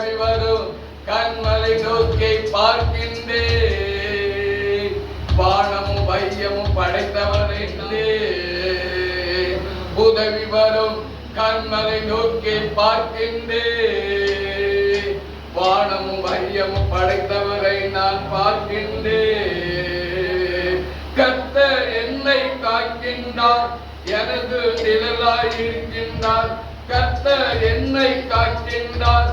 உதவி வரும். கண்மலை நோக்கி பார்க்கின்றே. வானமும் வையமும் படைத்தவனே உதவி வரும். கண்மலை நோக்கி பார்க்கின்றே. வானமும் வையமும் படைத்தவரை நான் பார்க்கின்றே. கத்த என்னை காக்கின்றார். எனது நிழலாயிருக்கின்றார் கத்த என்னை காக்கின்றார்.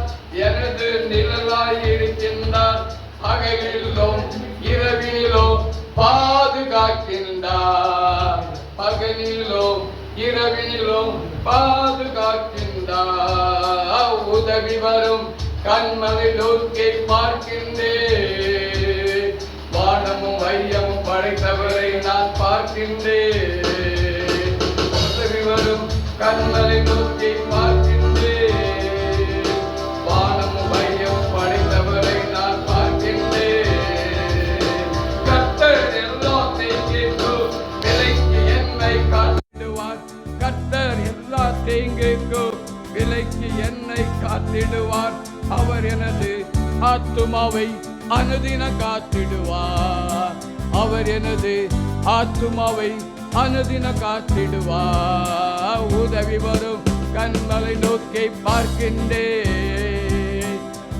பகலிலும் இரவிலும் பாதுகாக்கின்றார். பகலிலும் இரவிலும் பாதுகாக்கின்றார். உதவி வரும் கண்மலை நோக்கி பார்க்கின்றேன். வானமும் வையமும் படைத்தவரை நான் பார்க்கின்றேன். உதவி வரும் கண்மலை எல்லா விலைக்கு என்னை காத்திடுவார். அவர் எனது ஆத்துமாவை அனுதின காத்திடுவார். அவர் எனது ஆத்துமாவை அனுதின காத்திடுவார். உதவி வரும் கண்மலை நோக்கி பார்க்கின்றே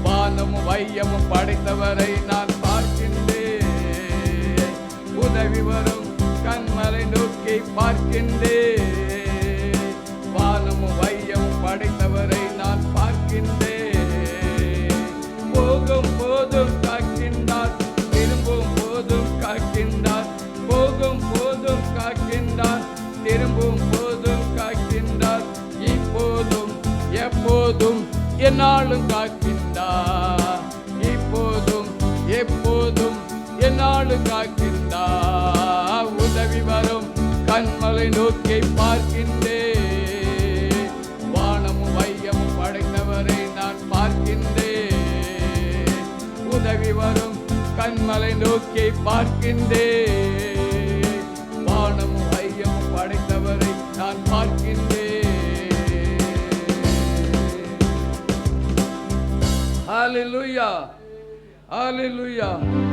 வானமும் வையமும் படைத்தவரை நான் பார்க்கின்றேன். உதவி வரும் கண்மலை நோக்கி பார்க்கின்றேன். எப்போதும் என்னாலும் காக்கின்றார் இப்போதும் எப்போதும் என்னாலும் காக்கின்றார் உதவி வரும் கண்மலை நோக்கி பார்க்கின்றேன் வானமும் வையமும் படைத்தவரை நான் பார்க்கின்றேன் உதவி வரும் கண்மலை நோக்கி பார்க்கின்றேன் வானமும் வையமும் படைத்தவரை நான் பார்க்கின்றேன் Hallelujah. Hallelujah.